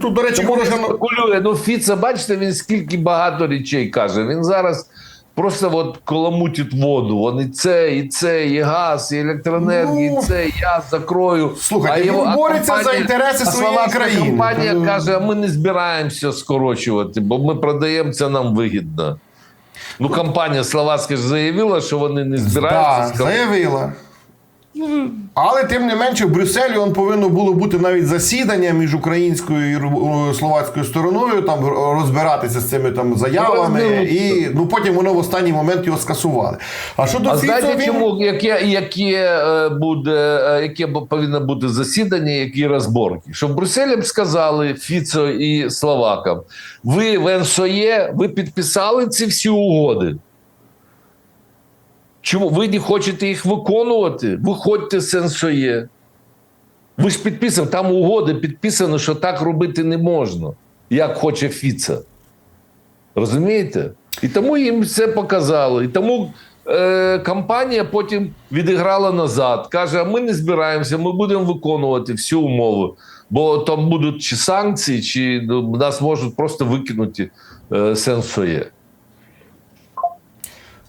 Тут, до речі, він спекулює. Ну, Фіце, бачите, він скільки багато речей каже. Він зараз просто от коламутить воду. Він і це, і це, і газ, і електроенергія, Ну, і це, і я закрою. слухайте, він а бореться за інтереси своєї країни. компанія Ну, каже, а ми не збираємося скорочувати, бо ми продаємо це нам вигідно. Ну, компанія словацька ж заявила, що вони не збираються скорочувати. заявила. Але тим не менше, в Брюсселі он повинно було бути навіть засідання між українською і словацькою стороною, там розбиратися з цими там заявами, і ну потім воно в останній момент його скасували. А щодо А знаєте, він- чому яке, яке е, буде, е, яке повинно бути засідання, які розборки? Щоб Брюсселі б сказали Фіцо і Словакам, ви в НСОЄ, ви підписали ці всі угоди. Чому ви не хочете їх виконувати? Виходьте з НСОЄ. Ви ж підписав, там угоди підписано, що так робити не можна, як хоче Фіца. Розумієте? І тому їм це показали. І тому е, компанія потім відіграла назад. Каже: а ми не збираємося, ми будемо виконувати всі умови. Бо там будуть чи санкції, чи ну, нас можуть просто викинути е, сенсоє.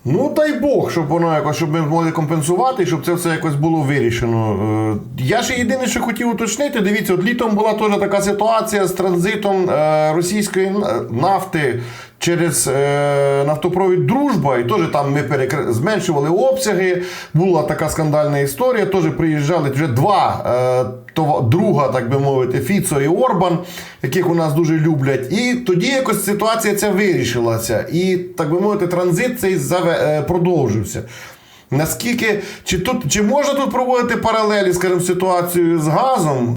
Ну дай Бог, щоб воно якось, щоб ми могли компенсувати, щоб це все якось було вирішено. Е, Я ще єдине, що хотів уточнити. Дивіться, от літом була теж така ситуація з транзитом е, російської нафти через е, нафтопровід Дружба, і теж там ми перекр... зменшували обсяги. Була така скандальна історія. Теж приїжджали вже два е, това- друга, так би мовити, Фіцо і Орбан, яких у нас дуже люблять. І тоді якось ситуація ця вирішилася. І, так би мовити, транзит цей заве- е, продовжився. Наскільки чи тут чи можна тут проводити паралелі, скажімо, з ситуацією з газом?